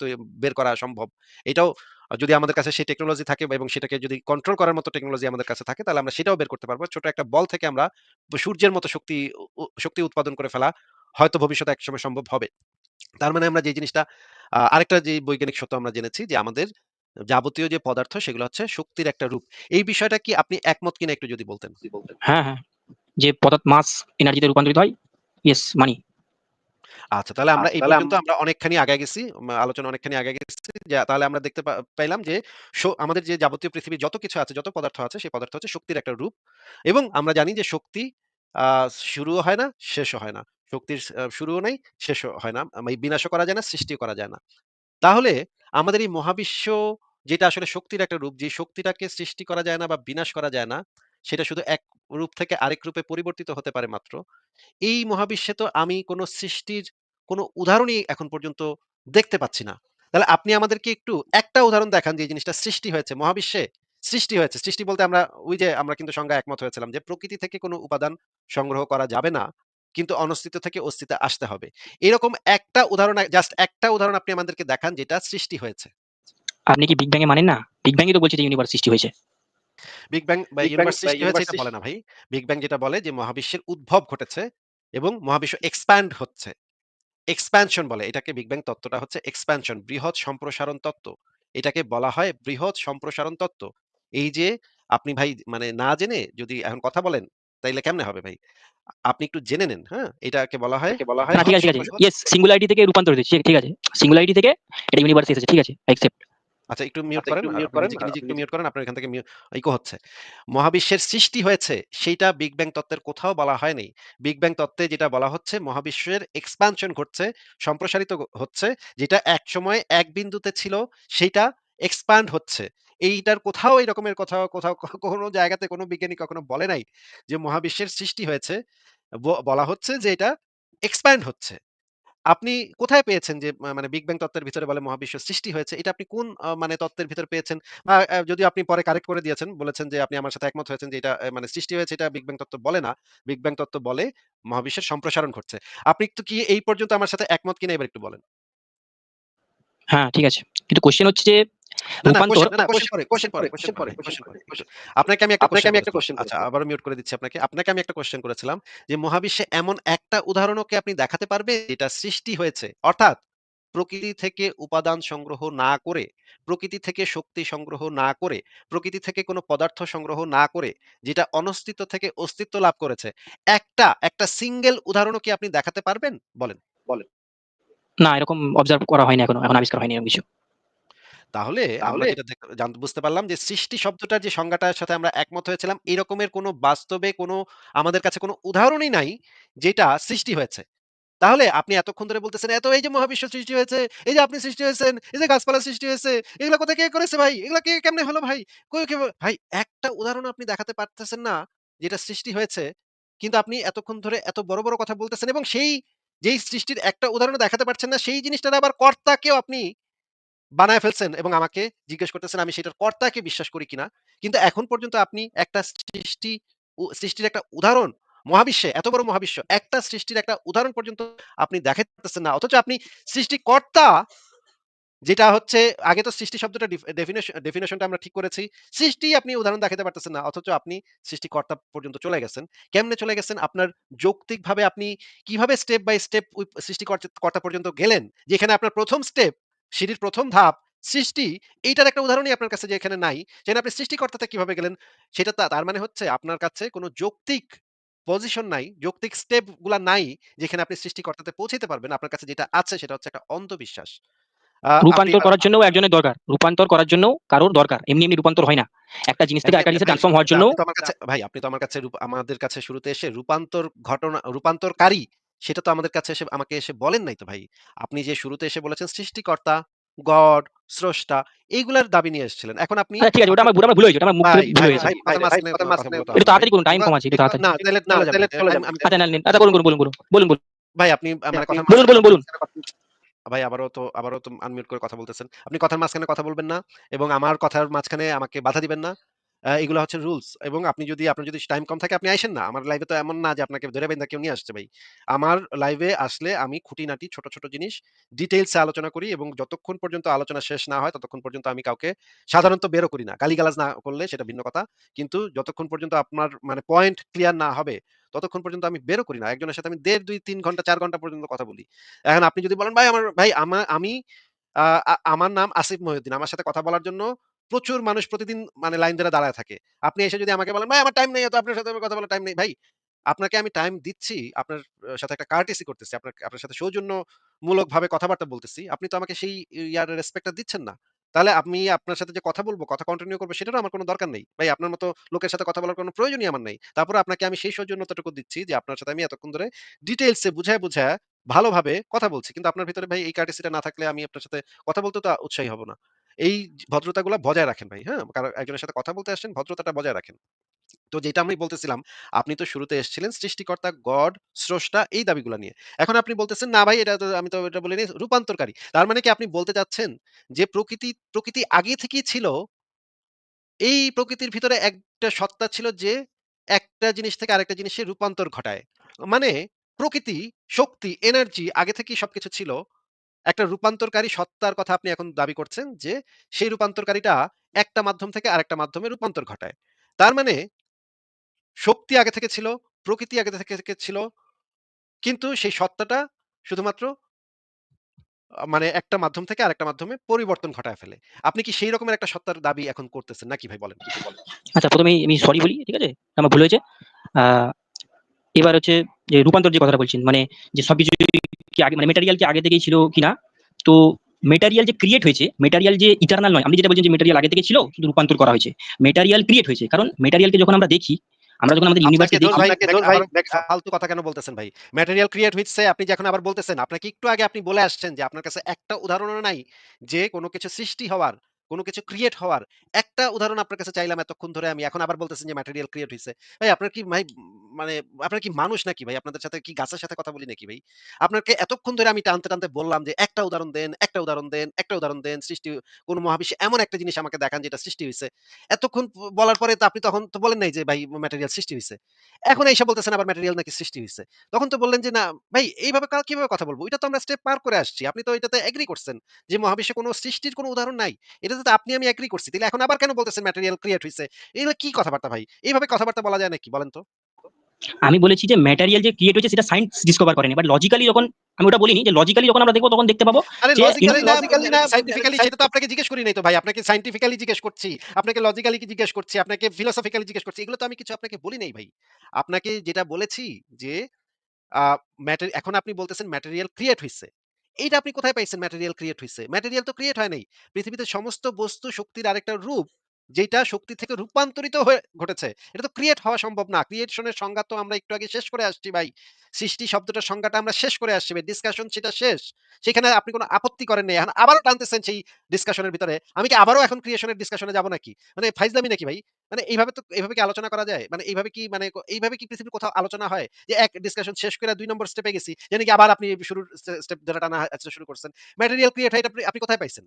বের করা সম্ভব। এটাও যদি আমাদের কাছে সেই টেকনোলজি থাকে এবং সেটাকে যদি কন্ট্রোল করার মতো টেকনোলজি আমাদের কাছে থাকে তাহলে আমরা সেটাও বের করতে পারব ছোট একটা বল থেকে আমরা সূর্যের মতো শক্তি শক্তি উৎপাদন করে ফেলা হয়তো ভবিষ্যতে একসময় সম্ভব হবে। তার মানে আমরা যে জিনিসটা আরেকটা যে বৈজ্ঞানিক সত্য আমরা জেনেছি যে আমাদের যাবতীয় যে পদার্থ সেগুলো হচ্ছে শক্তির একটা রূপ। এই বিষয়টা কি আপনি একমত কিনা একটু যদি বলতেন? হ্যাঁ, হ্যাঁ। যে পদার্থ মাস এনার্জিতে রূপান্তরিত হয়। ইয়েস মানি। আচ্ছা, তাহলে আমরা এই পর্যন্ত আমরা অনেকখানি আগে গেছি। আলোচনা অনেকখানি আগে গেছি। যা তাহলে আমরা দেখতে পাইলাম যে আমাদের যে যাবতীয় পৃথিবীর যত কিছু আছে, যত পদার্থ আছে সেই পদার্থ হচ্ছে শক্তির একটা রূপ। এবং আমরা জানি যে শক্তি শুরুও হয় না, শেষও হয় না। শক্তির শুরুও নাই, শেষও হয় না। বিনাশও করা যায় না, সৃষ্টিও করা যায় না। তাহলে আমাদের এই মহাবিশ্ব যেটা আসলে শক্তির একটা রূপ, যে শক্তিটাকে সৃষ্টি করা যায় না বা বিনাশ করা যায় না, সেটা শুধু এক রূপ থেকে আরেক রূপে পরিবর্তিত হতে পারে মাত্র। এই মহাবিশ্বে তো আমি কোন সৃষ্টির কোন উদাহরণই এখন পর্যন্ত দেখতে পাচ্ছি না। তাহলে আপনি আমাদেরকে একটু একটা উদাহরণ দেখান যে জিনিসটা সৃষ্টি হয়েছে মহাবিশ্বে সৃষ্টি হয়েছে। সৃষ্টি বলতে আমরা ওই যে আমরা কিন্তু সংজ্ঞা একমত হয়েছিলাম যে প্রকৃতি থেকে কোনো উপাদান সংগ্রহ করা যাবে না। কিন্তু অনস্তিত্ব থেকে অস্তিত্বে আসতে হবে। এরকম একটা উদাহরণ জাস্ট একটা উদাহরণ আপনি আমাদেরকে দেখান যেটা সৃষ্টি হয়েছে। আপনি কি বিগ ব্যাং এ মানেন না? বিগ ব্যাংই তো বলছে যে ইউনিভার্স সৃষ্টি হয়েছে। বিগ ব্যাং বা ইউনিভার্স সৃষ্টি হয়েছে এটা বলে না ভাই। বিগ ব্যাং যেটা বলে যে মহাবিশ্বের উদ্ভব ঘটেছে এবং মহাবিশ্ব এক্সপ্যান্ড হচ্ছে। এক্সপ্যানশন বলে। এটাকে বিগ ব্যাং তত্ত্বটা হচ্ছে এক্সপ্যানশন, বৃহৎ সম্প্রসারণ তত্ত্ব। এটাকে বলা হয় বৃহৎ সম্প্রসারণ তত্ত্ব। এই যে আপনি ভাই মানে না জেনে যদি এখন কথা বলেন, তাইলে কেমনে হবে ভাই? আপনি একটু জেনে নেন, হ্যাঁ? এটাকে বলা হয় এটাকে বলা হয় ঠিক আছে, ঠিক আছে। ইয়েস সিঙ্গুলারিটি থেকে রূপান্তরিত হয়েছে। ঠিক আছে। সিঙ্গুলারিটি থেকে এটা ইউনিভার্স এসেছে। ঠিক আছে। অ্যাকসেপ্ট। আচ্ছা একটু মিউট আচ্ছা, করেন। আপনি করেন, নিজে একটু মিউট করেন। আপনার এখান থেকে ইকো হচ্ছে। মহাবিশ্বের সৃষ্টি হয়েছে সেইটা বিগ ব্যাং তত্ত্বের কোথাও বলা হয়নি। বিগ ব্যাং তত্ত্বে যেটা বলা হচ্ছে মহাবিশ্বের এক্সপানশন ঘটছে, সম্প্রসারিত হচ্ছে, যেটা একসময় এক বিন্দুতে ছিল সেইটা এক্সপ্যান্ড হচ্ছে। এইটার কোথাও এই রকমের কোথাও, কোনো জায়গাতে কোনো বিজ্ঞানী কখনো বলে নাই যে মহাবিশ্বের সৃষ্টি হয়েছে। বলা হচ্ছে যে এটা এক্সপ্যান্ড হচ্ছে। আপনি কোথায় পেয়েছেন যে মানে বিগ ব্যাং তত্ত্বের ভিতরে বলে মহাবিশ্ব সৃষ্টি হয়েছে? এটা আপনি কোন মানে তত্ত্বের ভিতরে পেয়েছেন? বা যদিও আপনি পরে কারেক্ট করে দিয়েছেন। বলেছেন যে আপনি আমার সাথে একমত হয়েছেন যে এটা মানে সৃষ্টি হয়েছে এটা বিগ ব্যাং তত্ত্ব বলে না। বিগ ব্যাং তত্ত্ব বলে মহাবিশ্বের সম্প্রসারণ ঘটছে। আপনি তো কি এই পর্যন্ত আমার সাথে একমত কিনা এবার একটু বলেন? হ্যাঁ, ঠিক আছে। কিন্তু কোয়েশ্চেন হচ্ছে যে আপনাকে আমি আপনাকে আমি একটা আচ্ছা করেছিলাম। মিউট করে দিচ্ছি আপনাকে। আপনাকে আমি একটা কোয়েশ্চেন করেছিলাম যে মহাবিশ্বে এমন একটা উদাহরণও কি আপনি দেখাতে পারবেন যেটা সৃষ্টি হয়েছে? অর্থাৎ প্রকৃতি থেকে উপাদান সংগ্রহ না করে, প্রকৃতি থেকে শক্তি সংগ্রহ না করে, প্রকৃতি থেকে কোনো পদার্থ সংগ্রহ না করে, যেটা অনস্তিত্ব থেকে অস্তিত্ব লাভ করেছে। একটা, একটা সিঙ্গেল উদাহরণও কি আপনি দেখাতে পারবেন? বলেন। না এরকম অবজার্ভ করা হয়নি এখনও। এখন আবিষ্কার হয়নি এরকম কিছু। তাহলে আমরা তাহলে- যেটা দেখ জান বুঝতে পারলাম যে সৃষ্টি শব্দটার যে সংজ্ঞাটার সাথে আমরা একমত হয়েছিলাম, এরকমের কোনো বাস্তবে কোনো আমাদের কাছে কোনো উদাহরণই নাই যেটা সৃষ্টি হয়েছে। তাহলে আপনি এতক্ষণ ধরে বলতেছেন, "এত এই যে মহাবিশ্ব সৃষ্টি হয়েছে, এই যে আপনি সৃষ্টি হয়েছেন, এই যে গাছপালা সৃষ্টি হয়েছে, এগুলা কোথায় কে করেছে ভাই? এগুলা কে কেমনে হলো ভাই? কই কীভাবে?" ভাই একটা উদাহরণ আপনি দেখাতে পারতেছেন না যেটা সৃষ্টি হয়েছে। কিন্তু আপনি এতক্ষণ ধরে এত বড়, বড় কথা বলতেছেন এবং সেই যেই সৃষ্টির একটা উদাহরণ দেখাতে পারছেন না, সেই জিনিসটার আবার কর্তাকেও আপনি বানায় ফেলছেন এবং আমাকে জিজ্ঞেস করতেছেন আমি সেটার কর্তাকে বিশ্বাস করি কিনা। কিন্তু এখন পর্যন্ত আপনি একটা সৃষ্টি সৃষ্টির একটা উদাহরণ মহাবিশ্বে এত বড় মহাবিশ্ব একটা সৃষ্টির একটা উদাহরণ পর্যন্ত আপনি দেখাতে না। অথচ আপনি সৃষ্টিকর্তা যেটা হচ্ছে আগে তো সৃষ্টি শব্দটা ডিফ ডেফিনেশন ডেফিনিশনটা আমরা ঠিক করেছি। সৃষ্টি আপনি উদাহরণ দেখাতে পারতেছেন না। অথচ আপনি সৃষ্টিকর্তা পর্যন্ত চলে গেছেন। কেমনে চলে গেছেন? আপনার যৌক্তিকভাবে আপনি কীভাবে স্টেপ বাই স্টেপ সৃষ্টিকর্তা কর্তা পর্যন্ত গেলেন? যেখানে আপনার প্রথম স্টেপ, সিঁড়ির ১ম ধাপ সৃষ্টি, এইটার একটা উদাহরণই আপনার কাছে যে এখানে নাই। সেখানে আপনি সৃষ্টিকর্তাতে কীভাবে গেলেন? সেটা তার মানে হচ্ছে আপনার কাছে কোনো যৌক্তিক পজিশন নাই, যৌক্তিক স্টেপগুলা নাই, যেখানে আপনি সৃষ্টিকর্তাতে পৌঁছাইতে পারবেন। আপনার কাছে যেটা আছে সেটা হচ্ছে একটা অন্ধবিশ্বাস। রূপান্তর করার জন্যও একজনের দরকার। রূপান্তর করার জন্যও কারোর দরকার। এমনি, এমনি রূপান্তর হয় না। একটা জিনিস থেকে আরেকটা জিনিসে ট্রান্সফর্ম হওয়ার জন্য আমার কাছে ভাই আপনি তো আমার কাছে আমাদের কাছে শুরুতে এসে রূপান্তর ঘটনা রূপান্তরকারী সেটা তো আমাদের কাছে এসে আমাকে এসে বলেন নাই তো ভাই। আপনি যে শুরুতে এসে বলেছেন সৃষ্টিকর্তা, গড, স্রষ্টা এইগুলার দাবি নিয়ে এসেছিলেন। এখন আপনি আচ্ছা ঠিক আছে ওটা আমার ওটা ভুল হয়েছে। ওটা আমার মুখ ভুল ভাই, হয়েছে। কথা হবে একটু তাড়াতাড়ি করুন টাইম কম আছে একটু তাড়াতাড়ি। না, তাইলে না, চলে। আমি- আচ্ছা নেন, নেন। আচ্ছা বলুন, বলুন, বলুন, বলুন। বলুন। ভাই আপনি আমার কথার বলুন, বলুন, বলুন। ভাই আবারও তো আবারও তো আনমিউট করে কথা বলতেছেন। আপনি কথার মাঝখানে কথা বলবেন না এবং আমার কথার মাঝখানে আমাকে বাধা দিবেন না। এগুলো হচ্ছে রুলস এবং আপনি যদি আপনার যদি টাইম কম থাকে আপনি আইসেন না। আমার লাইভে তো এমন না যে আপনাকে ধইরা বাইন্ধা কেউ নিয়ে আসছে ভাই। আমার লাইভে আসলে আমি খুঁটিনাটি ছোট, ছোট জিনিস ডিটেইলস আলোচনা করি এবং যতক্ষণ পর্যন্ত আলোচনা শেষ না হয় ততক্ষণ পর্যন্ত আমি কাউকে সাধারণত বেরও করি না। গালিগালাজ না করলে সেটা ভিন্ন কথা। কিন্তু যতক্ষণ পর্যন্ত আপনার মানে পয়েন্ট ক্লিয়ার না হবে ততক্ষণ পর্যন্ত আমি বেরও করি না। একজনের সাথে আমি ১.৫, ২, ৩ ঘণ্টা চার ঘণ্টা পর্যন্ত কথা বলি। এখন আপনি যদি বলেন ভাই আমার ভাই আমার আমি আমার নাম আসিফ মহিউদ্দিন। আমার সাথে কথা বলার জন্য প্রচুর মানুষ প্রতিদিন মানে লাইন ধরে দাঁড়ায় থাকে। আপনি এসে যদি আমাকে বলেন, "ভাই আমার টাইম নেই, তো আপনার সাথে কথা বলার টাইম নেই।" ভাই, আপনাকে আমি টাইম দিচ্ছি, আপনার সাথে একটা courtesy করতেছি। আপনার আপনার সাথে সৌজন্যমূলকভাবে কথাবার্তা বলতেছি। আপনি তো আমাকে সেই ইয়ার রেসপেক্ট টা দিচ্ছেন না। তাহলে আমি আপনার সাথে যে কথা বলব, কথা কন্টিনিউ করব সেটারও আমার কোনো দরকার নেই। ভাই আপনার মতো লোকের সাথে কথা বলার কোনো প্রয়োজনই আমার নাই। তারপরে আপনাকে আমি সেই সৌজন্যতাটুকু দিচ্ছি যে আপনার সাথে আমি এতক্ষণ ধরে ডিটেইলস এ বুঝায়, বুঝায় ভালোভাবে কথা বলছি। কিন্তু আপনার ভিতরে ভাই এই courtesy টা না থাকলে আমি আপনার সাথে কথা বলতে তো উৎসাহী হব না। এই ভদ্রতাগুলা বজায় রাখেন ভাই, হ্যাঁ? কারণ একজনের সাথে কথা বলতে আসছেন, ভদ্রতাটা বজায় রাখেন। তো যেটা আমি বলতেছিলাম, আপনি তো শুরুতে এসেছিলেন সৃষ্টিকর্তা, গড, স্রষ্টা এই দাবিগুলা নিয়ে। এখন আপনি বলতেছেন, "না ভাই এটা তো আমি তো এটা বলিনি, রূপান্তরকারী।" তার মানে কি আপনি বলতে চাচ্ছেন যে প্রকৃতি প্রকৃতি আগে থেকেই ছিল এই প্রকৃতির ভিতরে একটা সত্তা ছিল যে একটা জিনিস থেকে আরেকটা জিনিসে রূপান্তর ঘটায়। মানে প্রকৃতি, শক্তি, এনার্জি আগে থেকেই সবকিছু ছিল। একটা রূপান্তরকারী সত্তার কথা আপনি এখন দাবি করছেন যে সেই রূপান্তরকারীটা একটা মাধ্যম থেকে আরেকটা মাধ্যমে রূপান্তর ঘটায়। তার মানে শক্তি আগে থেকে ছিল, প্রকৃতি আগে থেকে ছিল। কিন্তু সেই সত্তাটা শুধুমাত্র মানে একটা মাধ্যম থেকে আরেকটা মাধ্যমে পরিবর্তন ঘটায় ফেলে। আপনি কি সেই রকমের একটা সত্তার দাবি এখন করতেছেন নাকি ভাই বলেন? আচ্ছা ১ম এই আমি সরি বলি, ঠিক আছে? আমার ভুল হয়েছে। এবার হচ্ছে যে রূপান্তর যে কথাটা বলছেন, মানে যে সবকিছু কি আগে মানে ম্যাটেরিয়াল কি আগে থেকেই ছিল কিনা? তো মেটেরিয়াল যে ক্রিয়েট হয়েছে মেটেরিয়াল যে ইটারনাল নয় আপনি যেটা বলছেন যে মেটেরিয়াল আগে থেকে ছিল শুধু রূপান্তর করা হয়েছে মেটেরিয়াল ক্রিয়েট হয়েছে কারণ মেটেরিয়ালকে যখন আমরা দেখি আমরা যখন আমাদের আপনাকে ইউনিভার্সিটি দেখি ভাই ফালতু কথা কেন বলতেছেন ভাই? ম্যাটেরিয়াল ক্রিয়েট হইছে আপনি যে এখন আবার বলতেছেন, আপনাকে একটু আগে আপনি বলে আসছেন যে আপনার কাছে একটা উদাহরণও নাই যে কোন কিছু সৃষ্টি হওয়ার, কোন কিছু ক্রিয়েট হওয়ার একটা উদাহরণ আপনার কাছে চাইলাম এতক্ষণ ধরে আমি। এখন আবার বলতেছেন যে ম্যাটেরিয়াল ক্রিয়েট হইছে। ভাই আপনার কি ভাই মানে আপনার কি মানুষ নাকি ভাই? আপনাদের সাথে কি গাছের সাথে কথা বলি নাকি ভাই? আপনাকে এতক্ষণ ধরে আমি টানতে, টানতে বললাম যে একটা উদাহরণ দেন, একটা উদাহরণ দেন, একটা উদাহরণ দেন। সৃষ্টি কোন মহাবিশ্বে এমন একটা জিনিস আমাকে দেখান যেটা সৃষ্টি হইছে। এতক্ষণ বলার পরে তো আপনি তখন তো বলেন নাই যে ভাই ম্যাটেরিয়াল সৃষ্টি হইছে। এখন এসে বলতেছেন আবার ম্যাটেরিয়াল নাকি সৃষ্টি হইছে। তখন তো বললেন যে না ভাই এইভাবে কা কীভাবে কথা বলব? ওইটা তো আমরা স্টেপ পার করে আসছি। আপনি তো এটাতে এগ্রি করছেন যে মহাবিশ্বে কোনো সৃষ্টির কোনো উদাহরণ নাই। এটাতে তো আপনি আমি এগ্রি করছি। তাইলে এখন আবার কেন বলতেছেন ম্যাটেরিয়াল ক্রিয়েট হইছে? এগুলো কি কথাবার্তা ভাই? এইভাবে কথাবার্তা বলা যায় নাকি বলেন তো? আমি বলেছি যে মেটেরিয়াল যে ক্রিয়েট হয়েছে সেটা সায়েন্স ডিসকভার করেনি। বাট লজিক্যালি যখন আমি ওটা বলিনি যে লজিক্যালি যখন আমরা দেখব তখন দেখতে পাবো আরে লজিক্যালি না লজিক্যালি না সায়েন্টিফিক্যালি সেটা তো আপনাকে জিজ্ঞেস করি নাই তো ভাই। আপনাকে সায়েন্টিফিক্যালি জিজ্ঞেস করছি, আপনাকে লজিক্যালি কি জিজ্ঞেস করছি, আপনাকে ফিলোসফিক্যালি জিজ্ঞেস করছি। এগুলো তো আমি কিছু আপনাকে বলি নাই ভাই। আপনাকে যেটা বলেছি যে ম্যাটেরি এখন আপনি বলতেছেন ম্যাটেরিয়াল ক্রিয়েট হইছে। এইটা আপনি কোথায় পাইছেন ম্যাটেরিয়াল ক্রিয়েট হইছে? ম্যাটেরিয়াল তো ক্রিয়েট হয় নাই। পৃথিবীতে সমস্ত বস্তু শক্তির আরেকটা রূপ, যেটা শক্তি থেকে রূপান্তরিত হয়ে ঘটেছে। এটা তো ক্রিয়েট হওয়া সম্ভব না। ক্রিয়েশন এর সংজ্ঞা তো আমরা একটু আগে শেষ করে আসছি ভাই। সৃষ্টি শব্দটার সংজ্ঞাটা আমরা শেষ করে আসছি ভাই। ডিসকাশন সেটা শেষ। সেখানে আপনি কোন আপত্তি করেন। এখন আবারও টানতেছেন সেই ডিসকাশন এর ভিতরে। আমি কি আবারও এখন ক্রিয়েশন এর ডিসকাশন যাব নাকি? মানে ফাইজলামি নাকি ভাই? মানে এইভাবে তো, এইভাবে কি আলোচনা করা যায়? মানে এইভাবে কি মানে এইভাবে কি পৃথিবীর কোথাও আলোচনা হয়? যে এক ডিসকাশন শেষ করে দুই নম্বর স্টেপে গেছি। যে নাকি আবার আপনি স্টে স্টেপ ধরে টানা শুরু করছেন। ম্যাটেরিয়াল ক্রিয়েট হয় আপনি কোথায় পাইছেন?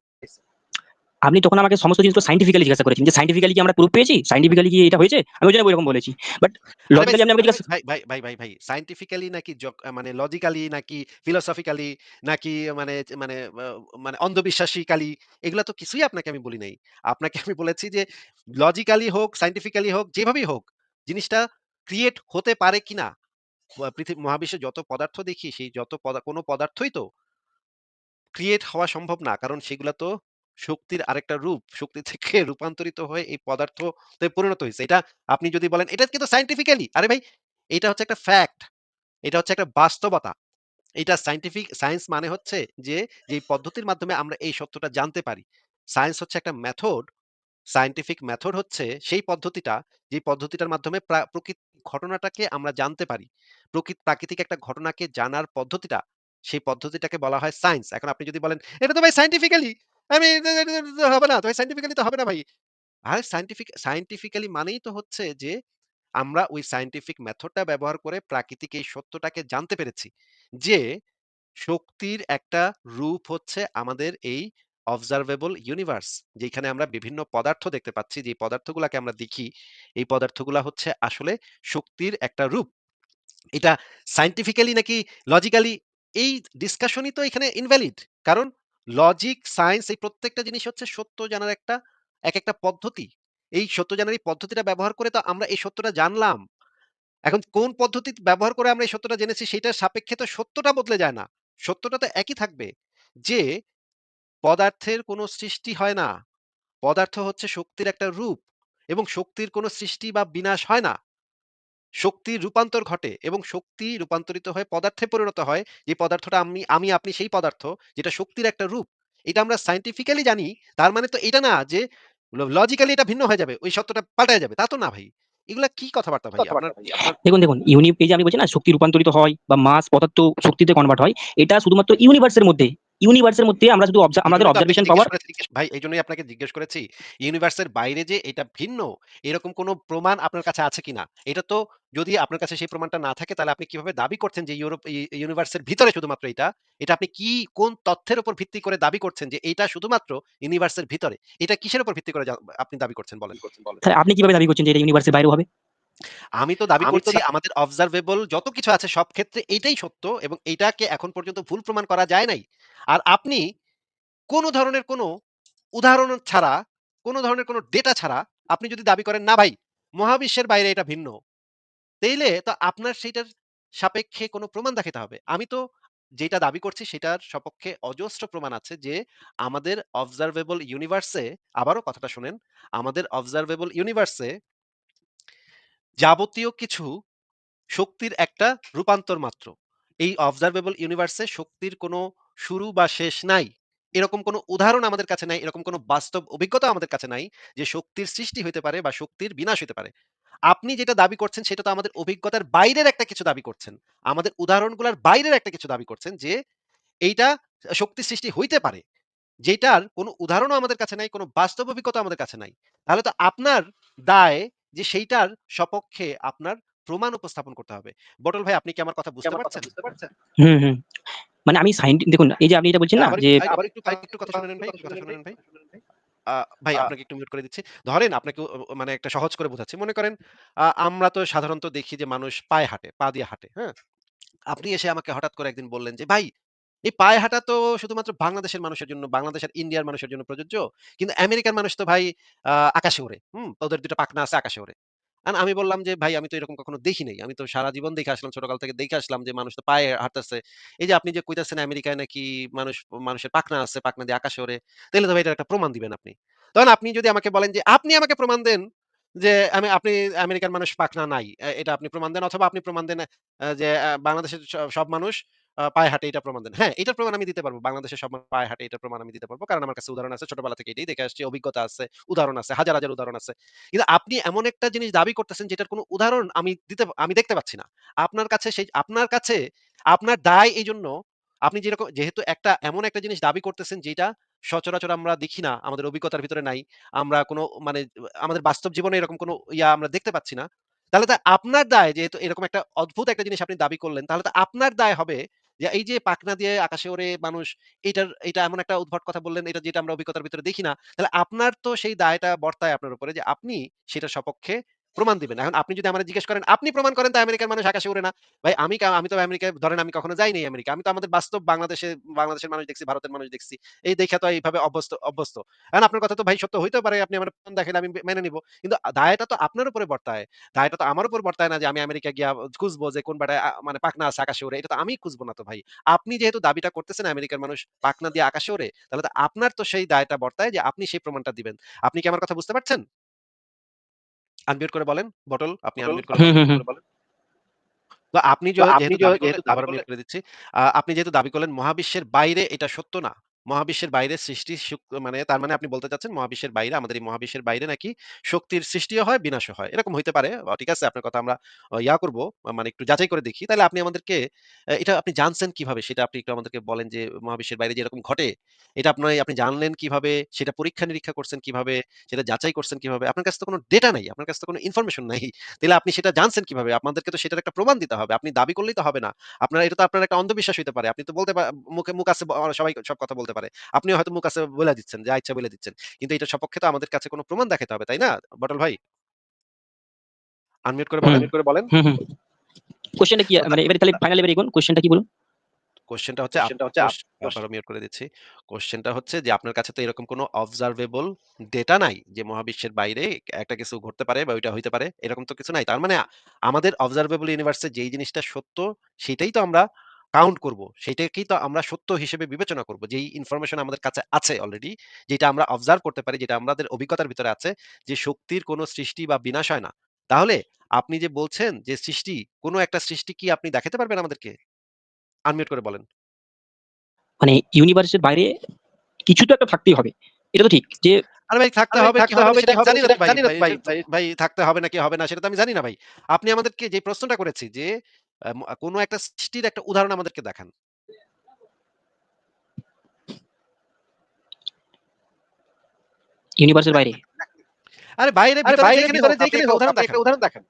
আপনি তখন আমাকে সমস্ত জিনিসগুলো সায়েন্টিফিক্যালি জিজ্ঞাসা করেছেন যে সায়েন্টিফিক্যালি কি আমরা প্রুফ পেয়েছি? সায়েন্টিফিক্যালি কি এটা হয়েছে? আমি ওইজন্য ওইরকম বলেছি। বাট লজিক্যালি আপনি আমাকে ভাই ভাই ভাই ভাই ভাই সায়েন্টিফিক্যালি নাকি মানে লজিক্যালি নাকি ফিলোসফিক্যালি নাকি মানে মানে মানে অন্ধবিশ্বাসীকালি এগুলা তো কিছুই আপনাকে আমি বলি নাই। আপনাকে আমি বলেছি যে লজিক্যালি হোক, সায়েন্টিফিক্যালি হোক, যেভাবেই হোক জিনিসটা ক্রিয়েট হতে পারে কিনা? পৃথিবী মহাবিশ্বে যত পদার্থ দেখি সেই যত কোনো পদার্থই তো ক্রিয়েট হওয়া সম্ভব না। কারণ সেগুলো তো শক্তির আরেকটা রূপ। শক্তি থেকে রূপান্তরিত হয়ে এই পদার্থতে পরিণত হইছে। এটা আপনি যদি বলেন এটা কিন্তু সায়েন্টিফিক্যালি আরে ভাই এটা হচ্ছে একটা ফ্যাক্ট। এটা হচ্ছে একটা বাস্তবতা। এটা সায়েন্টিফিক সায়েন্স মানে হচ্ছে যে, যেই পদ্ধতির মাধ্যমে আমরা এই সত্যটা জানতে পারি। সায়েন্স হচ্ছে একটা মেথড, সায়েন্টিফিক মেথড হচ্ছে সেই পদ্ধতিটা, যেই পদ্ধতিটার মাধ্যমে প্রা প্রকৃত ঘটনাটাকে আমরা জানতে পারি। প্রকৃত প্রাকৃতিক একটা ঘটনাকে জানার পদ্ধতিটা, সেই পদ্ধতিটাকে বলা হয় সায়েন্স। এখন আপনি যদি বলেন, "এটা তো ভাই সায়েন্টিফিক্যালি আমি হবে না। তো ভাই সায়েন্টিফিক্যালি তো হবে না ভাই।" আরে সায়েন্টিফিক সায়েন্টিফিক্যালি মানেই তো হচ্ছে যে, আমরা ওই সায়েন্টিফিক মেথডটা ব্যবহার করে প্রাকৃতিক এই সত্যটাকে জানতে পেরেছি। যে শক্তির একটা রূপ হচ্ছে আমাদের এই অবজারভেবল ইউনিভার্স। যেখানে আমরা বিভিন্ন পদার্থ দেখতে পাচ্ছি। যে পদার্থগুলাকে আমরা দেখি, এই পদার্থগুলা হচ্ছে আসলে শক্তির একটা রূপ। এটা সায়েন্টিফিক্যালি নাকি লজিক্যালি এই ডিসকাশনই তো এখানে ইনভ্যালিড। কারণ লজিক, সায়েন্স এই প্রত্যেকটা জিনিস হচ্ছে সত্য জানার একটা একেকটা পদ্ধতি। এই সত্য জানার এই পদ্ধতিটা ব্যবহার করে তো আমরা এই সত্যটা জানলাম। এখন কোন পদ্ধতি ব্যবহার করে আমরা এই সত্যটা জেনেছি সেটার সাপেক্ষে তো সত্যটা বদলে যায় না। সত্যটা তো একই থাকবে। যে পদার্থের কোনো সৃষ্টি হয় না। পদার্থ হচ্ছে শক্তির একটা রূপ এবং শক্তির কোনো সৃষ্টি বা বিনাশ হয় না। শক্তির রূপান্তর ঘটে এবং শক্তি রূপান্তরিত হয়ে পদার্থে পরিণত হয়। যে পদার্থটা আমি আমি আপনি সেই পদার্থ যেটা শক্তির একটা রূপ। এটা আমরা সায়েন্টিফিক্যালি জানি। তার মানে তো এটা না যে লজিক্যালি এটা ভিন্ন হয়ে যাবে। ওই সত্যটা পাল্টায় যাবে। তা তো না ভাই। এগুলা কি কথাবার্তা ভাই? আপনার দেখুন, দেখুন ইউনি এই যে আমি বলছি না শক্তি রূপান্তরিত হয় বা মাস পদার্থ শক্তিতে কনভার্ট হয়। এটা শুধুমাত্র ইউনিভার্সের মধ্যে। ইউনিভার্সের মধ্যে আমরা শুধু আমাদের অবজারভেশন পাওয়ার ভাই এইজন্যই আপনাকে জিজ্ঞেস করেছি। ইউনিভার্সের বাইরে যে এটা ভিন্ন, এরকম কোনো প্রমাণ আপনার কাছে আছে কিনা? এটা তো যদি আপনার কাছে সেই প্রমাণটা না থাকে তাহলে আপনি কীভাবে দাবি করছেন যে ইউরোপ ইউনিভার্সের ভিতরে শুধুমাত্র এটা? এটা আপনি কি কোন তথ্যের উপর ভিত্তি করে দাবি করছেন যে এটা শুধুমাত্র ইউনিভার্সের ভিতরে? এটা কিসের উপর ভিত্তি করে আপনি দাবি করছেন বলেন? আপনি কীভাবে দাবি করছেন যে এটা ইউনিভার্সের বাইরেও হবে? আমি তো দাবি করছি আমাদের অবজারভেবল যত কিছু আছে সব ক্ষেত্রে এইটাই সত্য এবং এইটাকে এখন পর্যন্ত ভুল প্রমাণ করা যায় নাই। আর আপনি কোন ধরনের কোন উদাহরণ ছাড়া, কোন ধরনের কোন ডেটা ছাড়া আপনি যদি দাবি করেন, "না ভাই, মহাবিশ্বের বাইরে এটা ভিন্ন।" তাইলে তো আপনার সেইটার সাপেক্ষে কোন প্রমাণ দেখাইতে হবে। আমি তো যেটা দাবি করছি সেটার সপক্ষে অজস্র প্রমাণ আছে যে আমাদের অবজারভেবল ইউনিভার্সে আবারও কথাটা শোনেন, আমাদের অবজারভেবল ইউনিভার্সে যাবতীয় কিছু শক্তির একটা রূপান্তর মাত্র। এই অবজারভেবল ইউনিভার্সে শক্তির কোনো শুরু বা শেষ নাই। এরকম কোনো উদাহরণ আমাদের কাছে নাই, এরকম কোনো বাস্তব অভিজ্ঞতা আমাদের কাছে নাই যে শক্তির সৃষ্টি হইতে পারে বা শক্তির বিনাশ হইতে পারে। আপনি যেটা দাবি করছেন সেটা তো আমাদের অভিজ্ঞতার বাইরের একটা কিছু দাবি করছেন। আমাদের উদাহরণগুলার বাইরের একটা কিছু দাবি করছেন যে এইটা আ শক্তির সৃষ্টি হইতে পারে। যেটার কোনো উদাহরণও আমাদের কাছে নাই, কোনো বাস্তব অভিজ্ঞতা আমাদের কাছে নাই। তাহলে তো আপনার দায় যে সেইটার সপক্ষে আপনার প্রমাণ উপস্থাপন করতে হবে। বটল ভাই আপনি কি আমার কথা বুঝতে পারছেন? হুম, হুম। মানে আমি সাইন্টি দেখুন এই যে আপনি এটা বলছেন না আবার যে একটু আবার একটু আরেকটু কথা শুনে নেন ভাই, কথা শুনে নেন ভাই। ভাই আপনাকে একটু মিউট করে দিচ্ছি। ধরেন আপনাকে মানে একটা সহজ করে বোঝাচ্ছি। মনে করেন আমরা তো সাধারণত দেখি যে মানুষ পায়ে হাঁটে, পা দিয়ে হাঁটে, হ্যাঁ? আপনি এসে আমাকে হঠাৎ করে একদিন বললেন যে, "ভাই, এই পায়ে হাঁটা তো শুধুমাত্র বাংলাদেশের মানুষের জন্য, বাংলাদেশ আর ইন্ডিয়ার মানুষের জন্য প্রযোজ্য। কিন্তু আমেরিকার মানুষ তো ভাই আকাশে ওড়ে। হুম? ওদের ২ টা পাখনা আছে আকাশে ওড়ে।" আমি বললাম যে, "ভাই আমি তো এরকম কখনো দেখি নাই। আমি তো সারা জীবন দেখে আসলাম, ছোটকাল থেকে দেখে আসলাম যে মানুষ তো পায়ে হাঁটতেছে। এই যে আপনি যে কইতেছেন আমেরিকায় নাকি মানুষ মানুষের পাখনা আছে, পাখনা দিয়ে আকাশে ওড়ে। তাইলে তো ভাই এটার একটা প্রমাণ দিবেন আপনি।" তখন আপনি যদি আমাকে বলেন যে, "আপনি আমাকে প্রমাণ দেন যে আমি আপনি আমেরিকার মানুষ পাখনা নাই। এটা আপনি প্রমাণ দেন অথবা আপনি প্রমাণ দেন যে বাংলাদেশের সব মানুষ পায়ে হাঁটে এটার প্রমাণ দেন। হ্যাঁ, এটার প্রমাণ আমি দিতে পারব। বাংলাদেশের সব পায়ে হাঁটে এটার প্রমাণ আমি দিতে পারব। কারণ আমার কাছে উদাহরণ আছে। ছোটবেলা থেকে এটাই দেখে আসছি। অভিজ্ঞতা আছে, উদাহরণ আছে, হাজার, হাজার উদাহরণ আছে। কিন্তু আপনি এমন একটা জিনিস দাবি করতেছেন যেটার কোনো উদাহরণ আমি দিতে আমি দেখতে পাচ্ছি না। আপনার কাছে সেই আপনার কাছে আপনার দায় এইজন্য আপনি যেরকম যেহেতু একটা এমন একটা জিনিস দাবি করতেছেন যেটা সচরাচর আমরা দেখি না, আমাদের অভিজ্ঞতার ভিতরে নাই। আমরা কোনো মানে আমাদের বাস্তব জীবনে এরকম কোনো ইয়া আমরা দেখতে পাচ্ছি না। তাহলে তো আপনার দায় যেহেতু এরকম একটা অদ্ভুত একটা জিনিস আপনি দাবি করলেন, তাহলে তো আপনার দায় হবে যে এই যে পাকনা দিয়ে আকাশে ওরে মানুষ এটার এটা এমন একটা উদ্ভট কথা বললেন, এটা যেটা আমরা অভিজ্ঞতার ভিতরে দেখি না। তাহলে আপনার তো সেই দায়টা বর্তায় আপনার উপরে যে আপনি সেটা সপক্ষে প্রমাণ দিবেন। এখন আপনি যদি আমারে জিজ্ঞেস করেন, আপনি প্রমাণ করেন তো আমেরিকার মানুষ আকাশে ওড়ে না। ভাই আমি আমি তো আমেরিকায় ধরেন আমি কখনো যাই নাই আমেরিকা। আমি তো আমাদের বাস্তব বাংলাদেশে বাংলাদেশের মানুষ দেখছি, ভারতের মানুষ দেখছি। এই দেইখা তো এইভাবে অভ্যস্ত অভ্যস্ত। এখন আপনার কথা তো ভাই সত্য হইতেও পারে। আপনি আমার প্রমাণ দেখাইলে আমি মেনে নিব। কিন্তু দায়টা তো আপনার উপরে বর্তায়। দায়টা তো আমার উপর বর্তায় না যে আমি আমেরিকা গিয়া খুঁজবো যে কোন বেটায় মানে পাখনা আছে আকাশে উড়ে এটা তো আমি খুঁজবো না তো ভাই। আপনি যেহেতু দাবিটা করতেছেন আমেরিকার মানুষ পাখনা দিয়ে আকাশে উড়ে তাহলে তো আপনার তো সেই দায়টা বর্তায় যে আপনি সেই প্রমাণটা দিবেন। আপনি কি আমার কথা বুঝতে পারছেন? আনমিউট করে বলেন। বটল আপনি আনমিউট করে বলেন। তো আপনি যেহেতু মিউট করে দিচ্ছি। আপনি যেহেতু দাবি করলেন মহাবিশ্বের বাইরে এটা সত্য না। মহাবিশ্বের বাইরে সৃষ্টি মানে তার মানে আপনি বলতে চাচ্ছেন মহাবিশ্বের বাইরে আমাদের এই মহাবিশ্বের বাইরে নাকি শক্তির সৃষ্টিও হয়, বিনাশও হয়। এরকম হইতে পারে। ঠিক আছে আপনার কথা আমরা ইয়া করব মানে একটু যাচাই করে দেখি। তাহলে আপনি আমাদেরকে এটা আপনি জানছেন কীভাবে? সেটা আপনি একটু আমাদেরকে বলেন যে মহাবিশ্বের বাইরে যে এরকম ঘটে, এটা আপনি আপনি জানলেন কীভাবে? সেটা পরীক্ষা-নিরীক্ষা করছেন কীভাবে? সেটা যাচাই করছেন কীভাবে? আপনার কাছে তো কোনো ডেটা নাই। আপনার কাছে তো কোনো ইনফরমেশন নাই। তাহলে আপনি সেটা জানছেন কীভাবে? আপনাদেরকে তো সেটার একটা প্রমাণ দিতে হবে। আপনি দাবি করলেই তো হবে না। আপনার এটা তো আপনার একটা অন্ধবিশ্বাস হইতে পারে। আপনি তো বলতে মুখে মুখ আছে সবাই সব কথা বলতে পারে। আপনিও হয়তো মুখ আছে বইলা দিচ্ছেন, যা ইচ্ছা বইলা দিচ্ছেন। কিন্তু এটার সপক্ষে তো আমাদের কাছে কোনো প্রমাণ দেখাইতে হবে, তাই না? বটল ভাই? আনমিউট করে বলেন। আনমিউট করে বলেন। হুম, হুম। কোয়েশ্চেনটা কি? মানে এবারে তাহলে ফাইনাল এবার এগোন। কোয়েশ্চেনটা কি বলুন? কোয়েশ্চেনটা হচ্ছে আপ হচ্ছে আবারও মিউট করে দিচ্ছি। কোয়েশ্চেনটা হচ্ছে যে আপনার কাছে তো এরকম কোনো অবজারভেবল ডেটা নাই যে মহাবিশ্বের বাইরে একটা কিছু ঘটতে পারে বা ওইটা হইতে পারে। এরকম তো কিছু নাই। তার মানে আমাদের অবজারভেবল ইউনিভার্স যেই জিনিসটা সত্য সেটাই তো আমরা কাউন্ট করব। সেটাকেই তো আমরা সত্য হিসেবে বিবেচনা করব। যেই ইনফরমেশন আমাদের কাছে আছে অলরেডি, যেটা আমরা অবজার্ভ করতে পারি, যেটা আমাদের অভিজ্ঞতার ভিতরে আছে যে শক্তির কোনো সৃষ্টি বা বিনাশ হয় না। তাহলে আপনি যে বলছেন যে সৃষ্টি, কোনো একটা সৃষ্টি কি আপনি দেখাতে পারবেন আমাদেরকে? আনমিউট করে বলেন। মানে ইউনিভার্সের বাইরে কিছু তো একটা থাকতেই হবে। এটা তো ঠিক যে আরে ভাই থাকতে হবে কি হবে সেটা জানি না ভাই। জানি না ভাই থাকতে হবে নাকি হবে না সেটা তো আমি জানি না ভাই। আপনি আমাদেরকে যে প্রশ্নটা করেছি যে কোন একটা সৃষ্টির একটা উদাহরণ আমাদেরকে দেখান। ইউনিভার্সের বাইরে। আরে বাইরে বাইরে ভিতরে যেখানে উদাহরণ দেখান। উদাহরণ দেখান।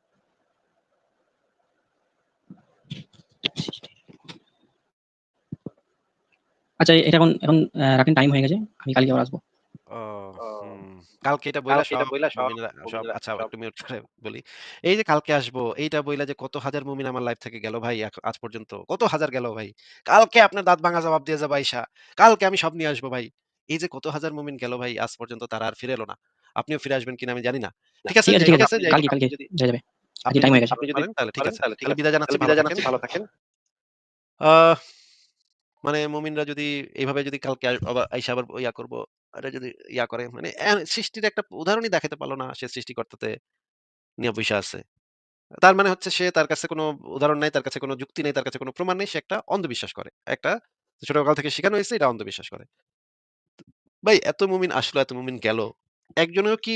আচ্ছা এটা এখন এখন রাখেন টাইম হয়ে গেছে। আমি কালকে আবার আসব। কালকে এটা বইলা সব বইলা সব সব আচ্ছা একটু মিউট করে বলি। এই যে কালকে আসব এইটা বইলা যে কত হাজার মুমিন আমার লাইফ থেকে গেল ভাই আজ পর্যন্ত। কত হাজার গেল ভাই। কালকে আপনার দাঁত ভাঙা জবাব দিয়ে যাব আইসা। কালকে আমি সব নিয়ে আসব ভাই। এই যে কত হাজার মুমিন গেল ভাই আজ পর্যন্ত তারা আর ফিরে এলো না। আপনিও ফিরে আসবেন কিনা আমি জানি না। ঠিক আছে ঠিক আছে, কালকে, যদি কালকে যাবে। আপনি টাইম হয়ে গেছে। আপনি যদি তাহলে ঠিক আছে। তাহলে। বিদায় জানাচ্ছি বিদায় জানাচ্ছি ভালো থাকেন। মানে মুমিনরা যদি এইভাবে যদি কালকে আবার আইসা আবার ইয়া করব, এটা যদি ইয়া করে মানে সৃষ্টির একটা উদাহরণই দেখাতে পারল না সে সৃষ্টিকর্তাতে নিয়া বইসা আছে। তার মানে হচ্ছে সে তার কাছে কোনো উদাহরণ নাই, তার কাছে কোনো যুক্তি নেই, তার কাছে কোনো প্রমাণ নেই। সে একটা অন্ধবিশ্বাস করে। একটা ছোটকাল থেকে শিখানো হইছে এটা অন্ধবিশ্বাস করে। ভাই এত মুমিন আসলো, এত মুমিন গেল। একজনেও কি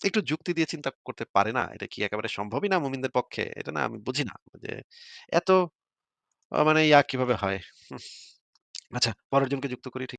একটু যুক্তি দিয়ে চিন্তা করতে পারে না? এটা কি একেবারে সম্ভবই না মুমিনদের পক্ষে? এটা না আমি বুঝি না যে এত মানে ইয়া কীভাবে হয়? আচ্ছা পরের জনকে যুক্ত করি